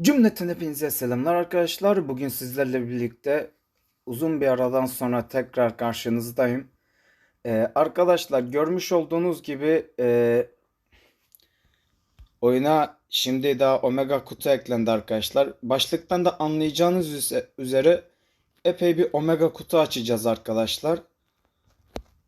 Cümleten hepinize selamlar arkadaşlar. Bugün sizlerle birlikte uzun bir aradan sonra tekrar karşınızdayım. Ee, arkadaşlar görmüş olduğunuz gibi e, oyuna şimdi daha Omega kutu eklendi arkadaşlar. Başlıktan da anlayacağınız üze- üzere epey bir Omega kutu açacağız arkadaşlar.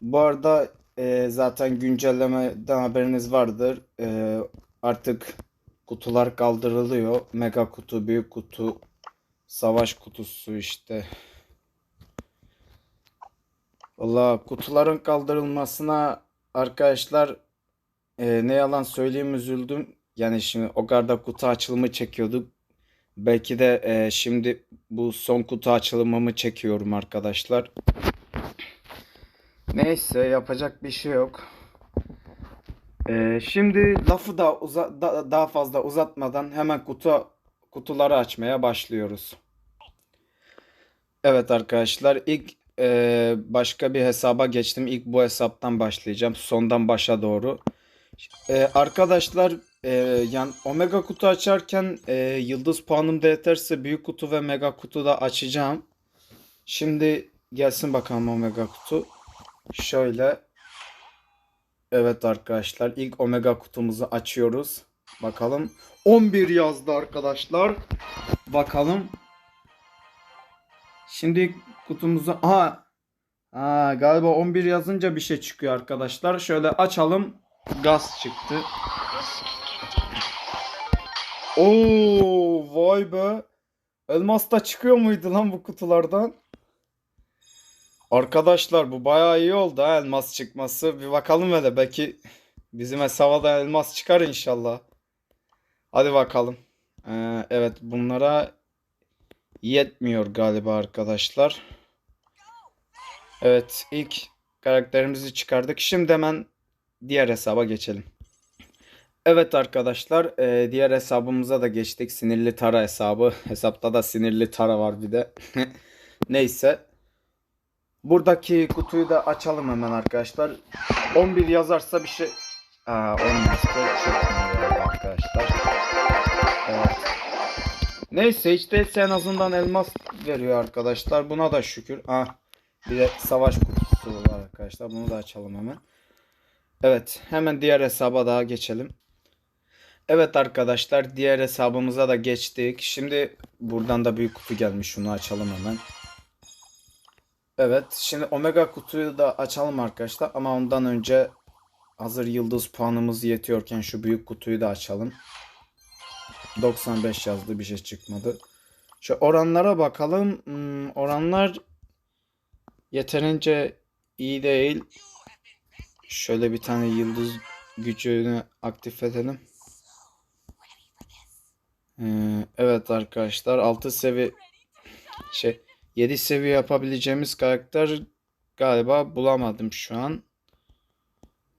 Bu arada e, zaten güncellemeden haberiniz vardır. E, artık kutular kaldırılıyor. Mega kutu, büyük kutu, savaş kutusu işte. Valla kutuların kaldırılmasına arkadaşlar e, ne yalan söyleyeyim üzüldüm. Yani şimdi o kadar da kutu açılımı çekiyorduk. Belki de e, şimdi bu son kutu açılımımı çekiyorum arkadaşlar. Neyse yapacak bir şey yok. Ee, şimdi lafı da uza- da- daha fazla uzatmadan hemen kutu kutuları açmaya başlıyoruz. Evet arkadaşlar ilk e, başka bir hesaba geçtim. İlk bu hesaptan başlayacağım. Sondan başa doğru. E, arkadaşlar e, yani Omega kutu açarken e, yıldız puanım da yeterse büyük kutu ve mega kutu da açacağım. Şimdi gelsin bakalım Omega kutu. Şöyle. Evet arkadaşlar ilk Omega kutumuzu açıyoruz. Bakalım. 11 yazdı arkadaşlar. Bakalım. Şimdi kutumuzu aha ha, galiba 11 yazınca bir şey çıkıyor arkadaşlar. Şöyle açalım. Gaz çıktı. Oo vay be. Elmas da çıkıyor muydu lan bu kutulardan? Arkadaşlar bu bayağı iyi oldu ha elmas çıkması. Bir bakalım hele belki bizim hesaba elmas çıkar inşallah. Hadi bakalım. Ee, evet bunlara yetmiyor galiba arkadaşlar. Evet ilk karakterimizi çıkardık. Şimdi hemen diğer hesaba geçelim. Evet arkadaşlar e, diğer hesabımıza da geçtik. Sinirli Tara hesabı. Hesapta da sinirli Tara var bir de. Neyse. Buradaki kutuyu da açalım hemen arkadaşlar. 11 yazarsa bir şey... Aa, 10 yazsa çıkmıyor arkadaşlar. Evet. Neyse hiç değilse en azından elmas veriyor arkadaşlar. Buna da şükür. Ah, bir de savaş kutusu var arkadaşlar. Bunu da açalım hemen. Evet hemen diğer hesaba daha geçelim. Evet arkadaşlar diğer hesabımıza da geçtik. Şimdi buradan da büyük kutu gelmiş. Şunu açalım hemen. Evet, şimdi Omega kutuyu da açalım arkadaşlar ama ondan önce hazır yıldız puanımız yetiyorken şu büyük kutuyu da açalım. 95 yazdı bir şey çıkmadı. Şu oranlara bakalım. Hmm, oranlar yeterince iyi değil. Şöyle bir tane yıldız gücünü aktif edelim. Ee, evet arkadaşlar 6 seviye şey 7 seviye yapabileceğimiz karakter galiba bulamadım şu an.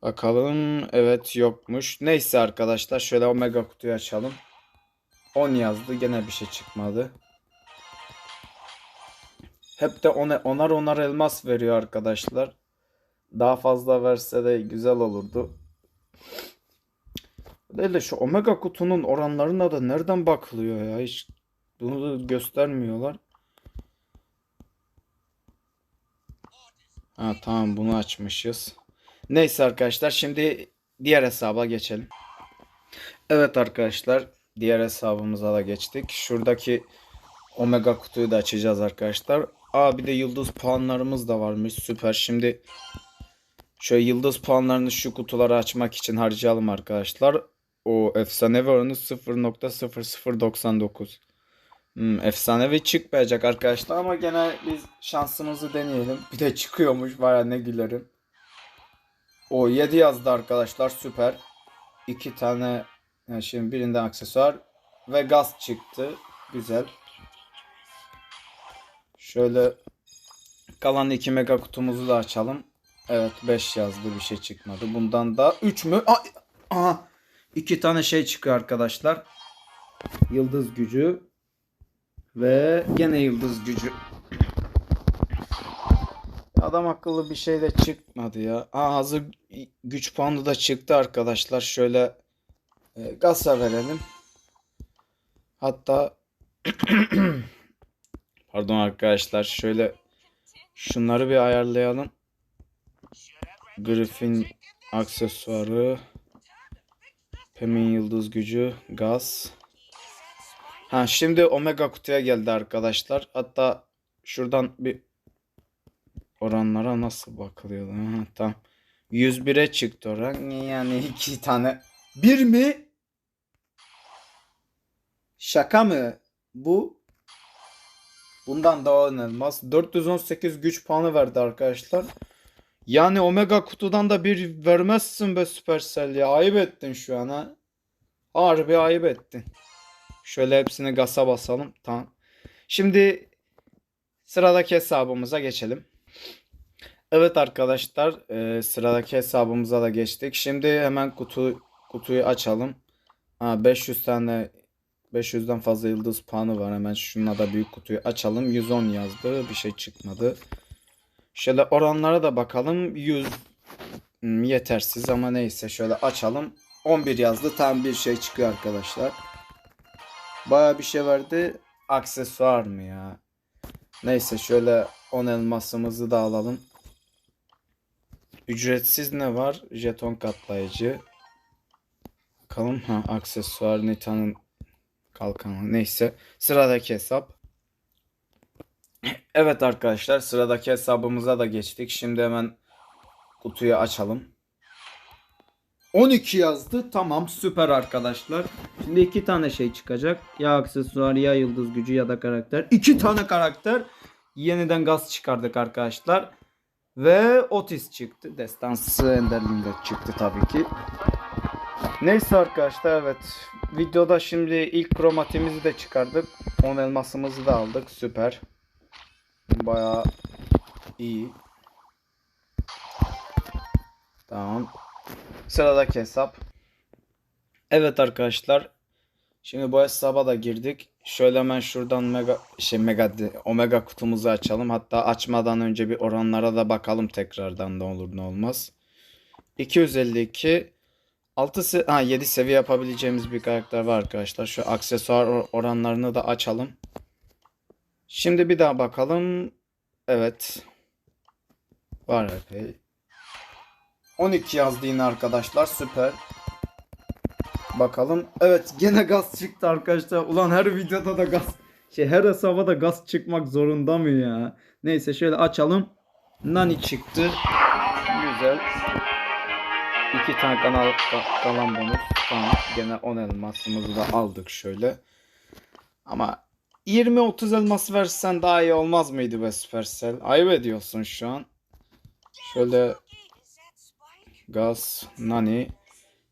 Bakalım. Evet yokmuş. Neyse arkadaşlar şöyle omega kutuyu açalım. 10 yazdı. Gene bir şey çıkmadı. Hep de ona, onar onar elmas veriyor arkadaşlar. Daha fazla verse de güzel olurdu. Değil de şu omega kutunun oranlarına da nereden bakılıyor ya? Hiç bunu da göstermiyorlar. Ha tamam bunu açmışız. Neyse arkadaşlar şimdi diğer hesaba geçelim. Evet arkadaşlar diğer hesabımıza da geçtik. Şuradaki Omega kutuyu da açacağız arkadaşlar. Aa bir de yıldız puanlarımız da varmış. Süper. Şimdi şöyle yıldız puanlarını şu kutuları açmak için harcayalım arkadaşlar. O efsanevi oranı 0.0099. Hmm, efsanevi çıkmayacak arkadaşlar ama gene biz şansımızı deneyelim. Bir de çıkıyormuş var ya ne gülerim. O 7 yazdı arkadaşlar süper. 2 tane yani şimdi birinden aksesuar ve gaz çıktı. Güzel. Şöyle kalan 2 mega kutumuzu da açalım. Evet 5 yazdı bir şey çıkmadı. Bundan da 3 mü? Aa, aha 2 tane şey çıkıyor arkadaşlar. Yıldız gücü ve gene yıldız gücü. Adam akıllı bir şey de çıkmadı ya. Aa, hazır güç puanı da çıktı arkadaşlar. Şöyle e, gasa verelim. Hatta pardon arkadaşlar şöyle şunları bir ayarlayalım. Griffin aksesuarı Pem'in yıldız gücü gaz. Ha şimdi omega kutuya geldi arkadaşlar. Hatta şuradan bir oranlara nasıl bakılıyor? Ha, tamam. 101'e çıktı oran. Yani iki tane. Bir mi? Şaka mı? Bu bundan daha inanılmaz. 418 güç puanı verdi arkadaşlar. Yani Omega kutudan da bir vermezsin be Supercell ya. Ayıp ettin şu an ha. Harbi ayıp ettin. Şöyle hepsini gasa basalım. Tamam. Şimdi sıradaki hesabımıza geçelim. Evet arkadaşlar e, sıradaki hesabımıza da geçtik. Şimdi hemen kutu kutuyu açalım. Ha, 500 tane 500'den fazla yıldız puanı var. Hemen şununla da büyük kutuyu açalım. 110 yazdı. Bir şey çıkmadı. Şöyle oranlara da bakalım. 100 hmm, yetersiz ama neyse şöyle açalım. 11 yazdı. Tam bir şey çıkıyor arkadaşlar. Baya bir şey verdi. Aksesuar mı ya? Neyse şöyle 10 elmasımızı da alalım. Ücretsiz ne var? Jeton katlayıcı. Bakalım ha aksesuar Nita'nın kalkanı. Neyse sıradaki hesap. Evet arkadaşlar sıradaki hesabımıza da geçtik. Şimdi hemen kutuyu açalım. 12 yazdı. Tamam süper arkadaşlar. Şimdi iki tane şey çıkacak. Ya aksesuar ya yıldız gücü ya da karakter. İki tane karakter. Yeniden gaz çıkardık arkadaşlar. Ve Otis çıktı. Destansı Enderling'de çıktı tabii ki. Neyse arkadaşlar evet. Videoda şimdi ilk kromatimizi de çıkardık. 10 elmasımızı da aldık. Süper. Bayağı iyi. Tamam. Sıradaki hesap. Evet arkadaşlar. Şimdi bu hesaba da girdik. Şöyle hemen şuradan mega şey mega omega kutumuzu açalım. Hatta açmadan önce bir oranlara da bakalım tekrardan ne olur ne olmaz. 252 6 se ha 7 seviye yapabileceğimiz bir karakter var arkadaşlar. Şu aksesuar or- oranlarını da açalım. Şimdi bir daha bakalım. Evet. Var epey. 12 yazdı yine arkadaşlar. Süper. Bakalım. Evet gene gaz çıktı arkadaşlar. Ulan her videoda da gaz. Şey her hesaba da gaz çıkmak zorunda mı ya? Neyse şöyle açalım. Nani çıktı. Güzel. İki tane kanal ka- kalan bonus. Tamam. Gene 10 elmasımızı da aldık şöyle. Ama 20-30 elmas versen daha iyi olmaz mıydı be Supercell? Ayıp ediyorsun şu an. Şöyle Gaz, Nani.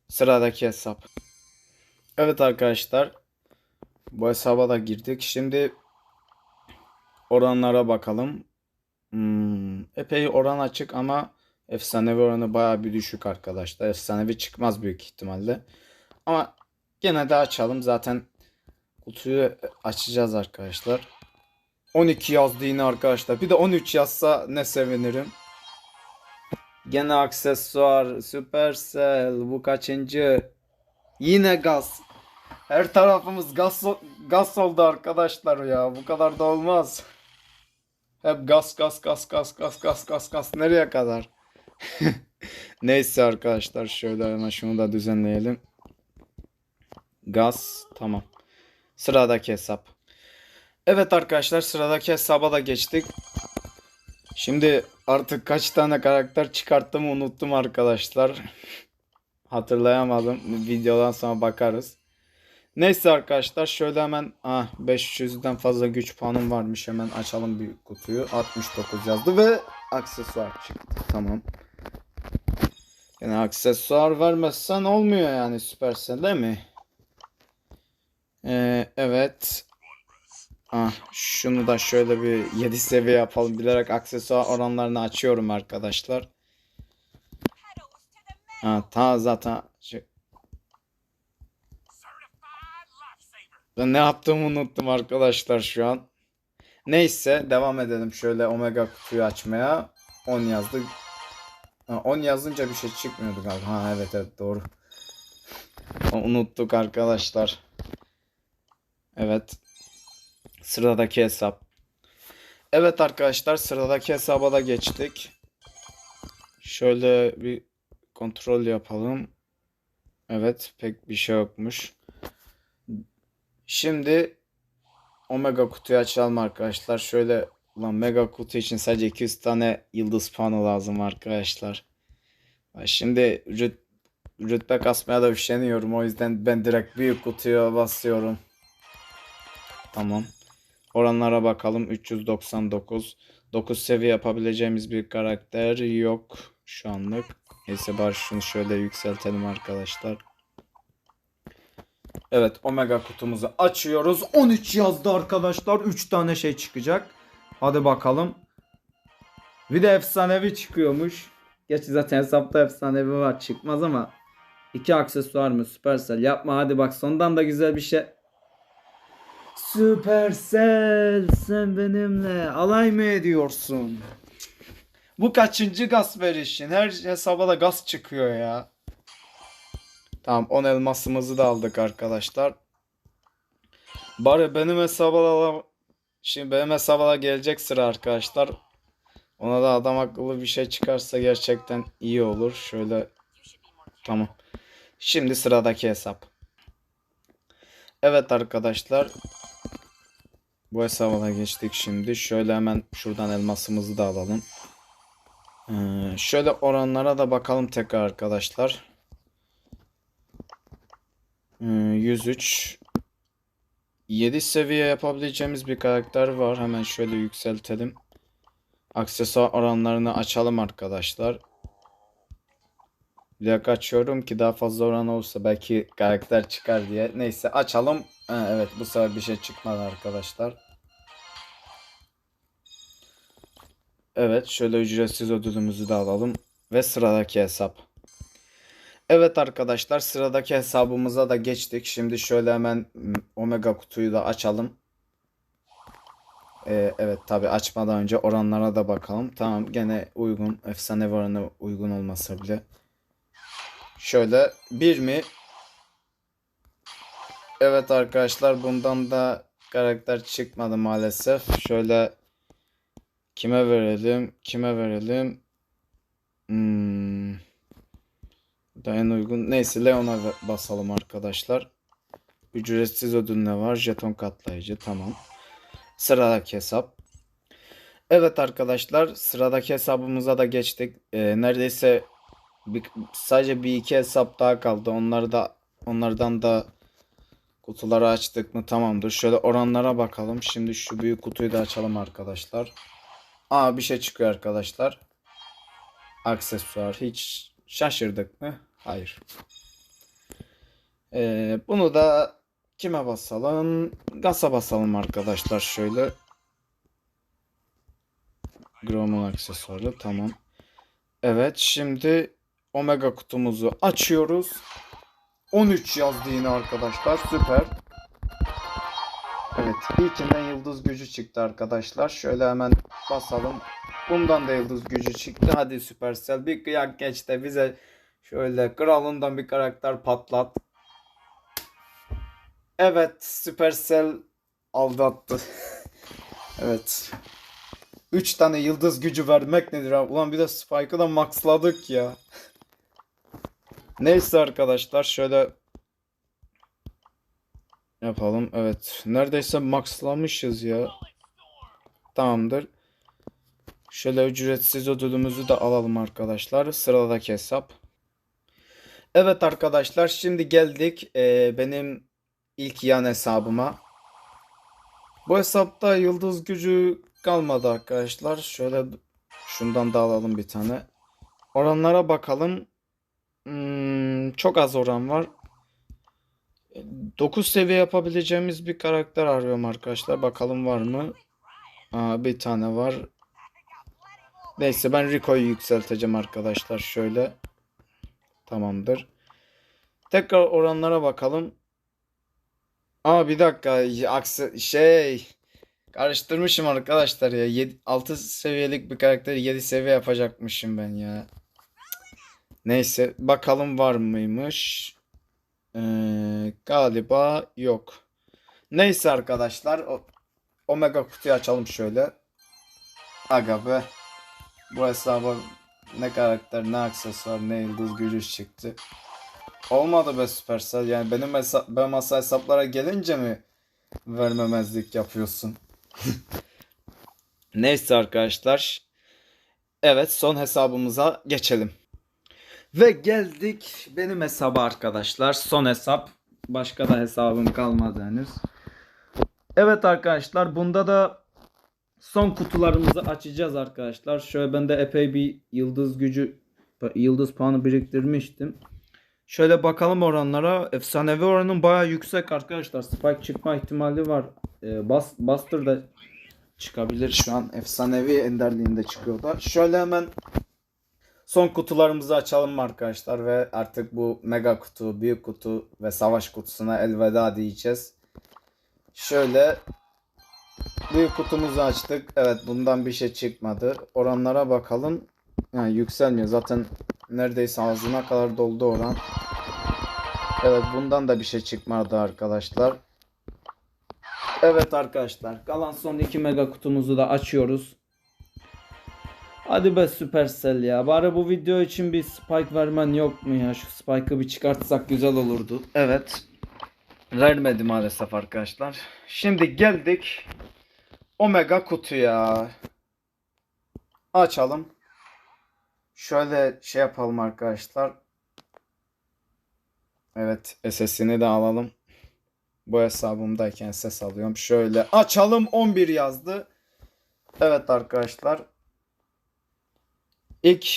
Sıradaki hesap. Evet arkadaşlar. Bu hesaba da girdik. Şimdi oranlara bakalım. Hmm, epey oran açık ama efsanevi oranı baya bir düşük arkadaşlar. Efsanevi çıkmaz büyük ihtimalle. Ama gene de açalım. Zaten kutuyu açacağız arkadaşlar. 12 yazdı yine arkadaşlar. Bir de 13 yazsa ne sevinirim. Gene aksesuar, Supercell, bu kaçıncı? Yine gaz. Her tarafımız gaz, gaz oldu arkadaşlar ya. Bu kadar da olmaz. Hep gaz gaz gaz gaz gaz gaz gaz gaz. Nereye kadar? Neyse arkadaşlar şöyle hemen şunu da düzenleyelim. Gaz tamam. Sıradaki hesap. Evet arkadaşlar sıradaki hesaba da geçtik. Şimdi artık kaç tane karakter çıkarttım unuttum arkadaşlar. Hatırlayamadım. Videodan sonra bakarız. Neyse arkadaşlar şöyle hemen ah 500'den fazla güç puanım varmış. Hemen açalım büyük kutuyu. 69 yazdı ve aksesuar çıktı. Tamam. Yani aksesuar vermezsen olmuyor yani Supercell değil mi? Ee, evet. Ah, şunu da şöyle bir 7 seviye yapalım. Bilerek aksesuar oranlarını açıyorum arkadaşlar. Ha, ta zaten şey... Ben ne yaptığımı unuttum arkadaşlar şu an. Neyse devam edelim şöyle omega kutuyu açmaya. 10 yazdı. Ha, 10 yazınca bir şey çıkmıyordu galiba. Ha evet evet doğru. Unuttuk arkadaşlar. Evet. Sıradaki hesap. Evet arkadaşlar sıradaki hesaba da geçtik. Şöyle bir kontrol yapalım. Evet pek bir şey yokmuş. Şimdi Omega kutuyu açalım arkadaşlar. Şöyle ulan mega kutu için sadece 200 tane yıldız puanı lazım arkadaşlar. Şimdi rüt, rütbe kasmaya da üşeniyorum. O yüzden ben direkt büyük kutuya basıyorum. Tamam. Oranlara bakalım. 399. 9 seviye yapabileceğimiz bir karakter yok şu anlık. Neyse bari şunu şöyle yükseltelim arkadaşlar. Evet Omega kutumuzu açıyoruz. 13 yazdı arkadaşlar. 3 tane şey çıkacak. Hadi bakalım. Bir de efsanevi çıkıyormuş. Gerçi zaten hesapta efsanevi var çıkmaz ama. iki aksesuar mı Supercell yapma hadi bak sondan da güzel bir şey. Supercell sen benimle alay mı ediyorsun? Bu kaçıncı gaz verişin? Her hesaba da gaz çıkıyor ya. Tamam 10 elmasımızı da aldık arkadaşlar. Bari benim hesaba Şimdi benim hesaba gelecek sıra arkadaşlar. Ona da adam akıllı bir şey çıkarsa gerçekten iyi olur. Şöyle tamam. Şimdi sıradaki hesap. Evet arkadaşlar. Bu hesaba da geçtik şimdi. Şöyle hemen şuradan elmasımızı da alalım. Ee, şöyle oranlara da bakalım tekrar arkadaşlar. Ee, 103 7 seviye yapabileceğimiz bir karakter var. Hemen şöyle yükseltelim. Aksesuar oranlarını açalım arkadaşlar. Bir dakika açıyorum ki daha fazla oran olursa belki karakter çıkar diye. Neyse açalım. Ha, evet bu sefer bir şey çıkmadı arkadaşlar. Evet şöyle ücretsiz ödülümüzü de alalım. Ve sıradaki hesap. Evet arkadaşlar sıradaki hesabımıza da geçtik. Şimdi şöyle hemen Omega kutuyu da açalım. Ee, evet tabi açmadan önce oranlara da bakalım. Tamam gene uygun. Efsane oranı uygun olmasa bile. Şöyle bir mi? Evet arkadaşlar bundan da karakter çıkmadı maalesef. Şöyle kime verelim? Kime verelim? Hmm. Da en uygun. Neyse Leon'a basalım arkadaşlar. Ücretsiz ödül ne var? Jeton katlayıcı. Tamam. Sıradaki hesap. Evet arkadaşlar sıradaki hesabımıza da geçtik. Ee, neredeyse bir, sadece bir iki hesap daha kaldı. Onları da onlardan da kutuları açtık mı tamamdır. Şöyle oranlara bakalım. Şimdi şu büyük kutuyu da açalım arkadaşlar. Aa bir şey çıkıyor arkadaşlar. Aksesuar hiç şaşırdık mı? Hayır. Ee, bunu da kime basalım? Gasa basalım arkadaşlar şöyle. Grom'un aksesuarı tamam. Evet şimdi Omega kutumuzu açıyoruz. 13 yazdı yine arkadaşlar. Süper. İlkinden yıldız gücü çıktı arkadaşlar. Şöyle hemen basalım. Bundan da yıldız gücü çıktı. Hadi Supercell bir kıyak geç de bize şöyle kralından bir karakter patlat. Evet Supercell aldattı. evet. 3 tane yıldız gücü vermek nedir abi? Ulan bir de Spike'ı da maxladık ya. Neyse arkadaşlar şöyle yapalım. Evet. Neredeyse maxlamışız ya. Tamamdır. Şöyle ücretsiz ödülümüzü de alalım arkadaşlar. Sıradaki hesap. Evet arkadaşlar şimdi geldik e, benim ilk yan hesabıma. Bu hesapta yıldız gücü kalmadı arkadaşlar. Şöyle şundan da alalım bir tane. Oranlara bakalım. Hmm, çok az oran var. 9 seviye yapabileceğimiz bir karakter arıyorum arkadaşlar. Bakalım var mı? Aa, bir tane var. Neyse ben Rico'yu yükselteceğim arkadaşlar şöyle. Tamamdır. Tekrar oranlara bakalım. Aa bir dakika aksi şey karıştırmışım arkadaşlar ya. 7, 6 seviyelik bir karakteri 7 seviye yapacakmışım ben ya. Neyse bakalım var mıymış. Ee, galiba yok. Neyse arkadaşlar. O, Omega kutuyu açalım şöyle. Aga be. Bu hesaba ne karakter, ne aksesuar, ne yıldız gücü çıktı. Olmadı be Supercell. Yani benim hesa ben masa hesaplara gelince mi vermemezlik yapıyorsun? Neyse arkadaşlar. Evet son hesabımıza geçelim. Ve geldik benim hesaba arkadaşlar. Son hesap. Başka da hesabım kalmadı henüz. Evet arkadaşlar bunda da son kutularımızı açacağız arkadaşlar. Şöyle ben de epey bir yıldız gücü yıldız puanı biriktirmiştim. Şöyle bakalım oranlara. Efsanevi oranın bayağı yüksek arkadaşlar. Spike çıkma ihtimali var. Ee, Bas, Buster da çıkabilir şu an. Efsanevi enderliğinde çıkıyor da. Şöyle hemen son kutularımızı açalım arkadaşlar ve artık bu mega kutu, büyük kutu ve savaş kutusuna elveda diyeceğiz. Şöyle büyük kutumuzu açtık. Evet bundan bir şey çıkmadı. Oranlara bakalım. Yani yükselmiyor. Zaten neredeyse ağzına kadar doldu oran. Evet bundan da bir şey çıkmadı arkadaşlar. Evet arkadaşlar. Kalan son 2 mega kutumuzu da açıyoruz. Hadi be Supercell ya. Bari bu video için bir spike vermen yok mu ya? Şu spike'ı bir çıkartsak güzel olurdu. Evet. Vermedi maalesef arkadaşlar. Şimdi geldik Omega kutuya. Açalım. Şöyle şey yapalım arkadaşlar. Evet SS'ini de alalım. Bu hesabımdayken ses alıyorum. Şöyle açalım 11 yazdı. Evet arkadaşlar. İlk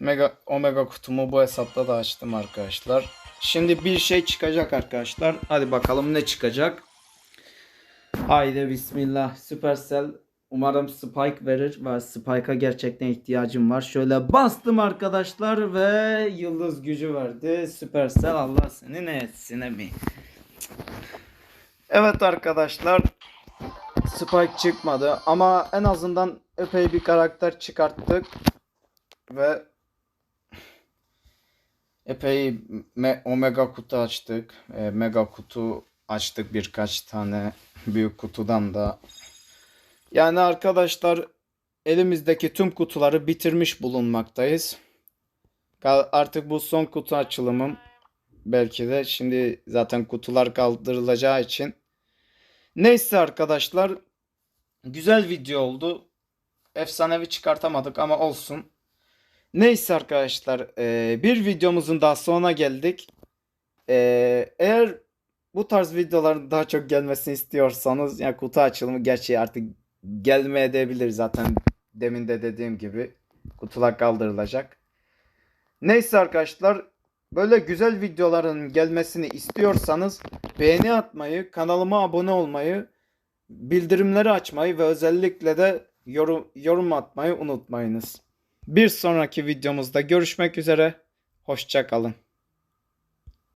Mega Omega kutumu bu hesapta da açtım arkadaşlar. Şimdi bir şey çıkacak arkadaşlar. Hadi bakalım ne çıkacak. Haydi bismillah. Supercell umarım Spike verir ve Spike'a gerçekten ihtiyacım var. Şöyle bastım arkadaşlar ve yıldız gücü verdi. Supercell Allah seni ne etsin mi? Evet arkadaşlar. Spike çıkmadı ama en azından epey bir karakter çıkarttık ve epey me- omega kutu açtık. E, mega kutu açtık birkaç tane büyük kutudan da. Yani arkadaşlar elimizdeki tüm kutuları bitirmiş bulunmaktayız. Artık bu son kutu açılımım. Belki de şimdi zaten kutular kaldırılacağı için. Neyse arkadaşlar. Güzel video oldu. Efsanevi çıkartamadık ama olsun. Neyse arkadaşlar. eee, bir videomuzun daha sonuna geldik. Eee, eğer bu tarz videoların daha çok gelmesini istiyorsanız yani kutu açılımı gerçi artık gelmeye edebilir zaten demin de dediğim gibi kutular kaldırılacak. Neyse arkadaşlar böyle güzel videoların gelmesini istiyorsanız beğeni atmayı, kanalıma abone olmayı, bildirimleri açmayı ve özellikle de yorum, yorum atmayı unutmayınız. Bir sonraki videomuzda görüşmek üzere. Hoşça kalın.